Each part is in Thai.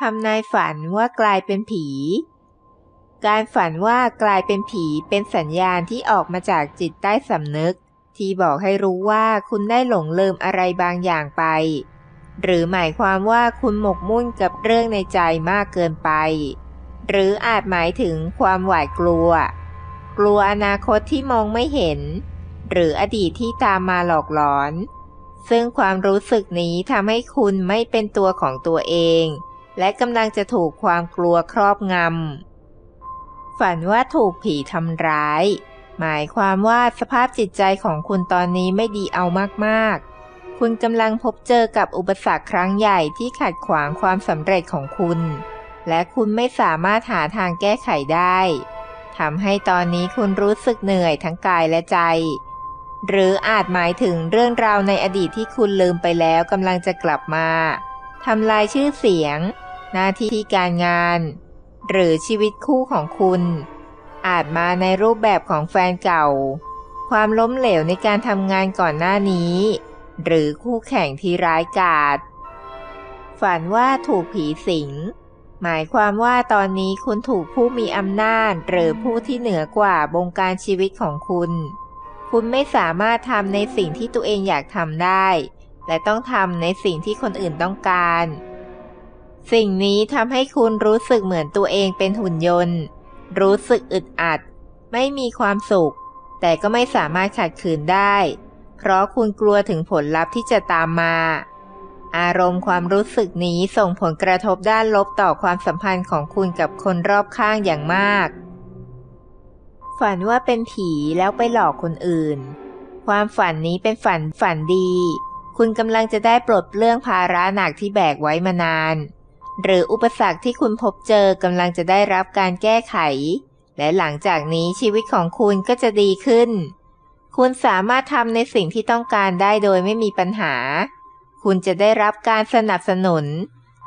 ทำนายฝันว่ากลายเป็นผี การฝันว่ากลายเป็นผีเป็นสัญญาณที่ออกมาจากจิตใต้สำนึก ที่บอกให้รู้ว่าคุณได้หลงลืมอะไรบางอย่างไป หรือหมายความว่าคุณหมกมุ่นกับเรื่องในใจมากเกินไป หรืออาจหมายถึงความหวาดกลัว กลัวอนาคตที่มองไม่เห็น หรืออดีตที่ตามมาหลอกหลอน ซึ่งความรู้สึกนี้ทำให้คุณไม่เป็นตัวของตัวเอง และกำลังจะถูกความกลัวครอบงำ ฝันว่าถูกผีทำร้าย หมายความว่าสภาพจิตใจของคุณตอนนี้ไม่ดีเอามากๆ คุณกำลังพบเจอกับอุปสรรคครั้งใหญ่ที่ขัดขวางความสำเร็จของคุณ และคุณไม่สามารถหาทางแก้ไขได้ทำให้ตอนนี้คุณรู้สึกเหนื่อยทั้งกายและใจ หรืออาจหมายถึงเรื่องราวในอดีตที่คุณลืมไปแล้วกำลังจะกลับมาทำลายชื่อเสียง หน้าที่การงาน หรือชีวิตคู่ของคุณ อาจมาในรูปแบบของแฟนเก่า ความล้มเหลวในการทำงานก่อนหน้านี้ หรือคู่แข่งที่ร้ายกาจฝันว่าถูกผีสิง หมายความว่าตอนนี้คุณถูกผู้มีอำนาจ หรือผู้ที่เหนือกว่าบงการชีวิตของคุณ คุณไม่สามารถทำในสิ่งที่ตัวเองอยากทำได้ และต้องทำในสิ่งที่คนอื่นต้องการ สิ่งนี้ทำให้คุณรู้สึกเหมือนตัวเองเป็นหุ่นยนต์ รู้สึกอึดอัด ไม่มีความสุข แต่ก็ไม่สามารถขัดขืนได้ เพราะคุณกลัวถึงผลลัพธ์ที่จะตามมา อารมณ์ความรู้สึกนี้ส่งผลกระทบด้านลบต่อความสัมพันธ์ของคุณกับคนรอบข้างอย่างมาก ฝันว่าเป็นผีแล้วไปหลอกคนอื่น ความฝันนี้เป็นฝันฝันดี คุณกำลังจะได้ปลดเรื่องภาระหนักที่แบกไว้มานาน หรืออุปสรรคที่คุณพบเจอกำลังจะได้รับการแก้ไข และหลังจากนี้ชีวิตของคุณก็จะดีขึ้น คุณสามารถทำในสิ่งที่ต้องการได้โดยไม่มีปัญหา คุณจะได้รับการสนับสนุน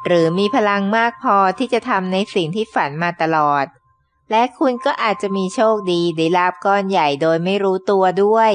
หรือมีพลังมากพอที่จะทำในสิ่งที่ฝันมาตลอด และคุณก็อาจจะมีโชคดีได้ลาบก้อนใหญ่โดยไม่รู้ตัวด้วย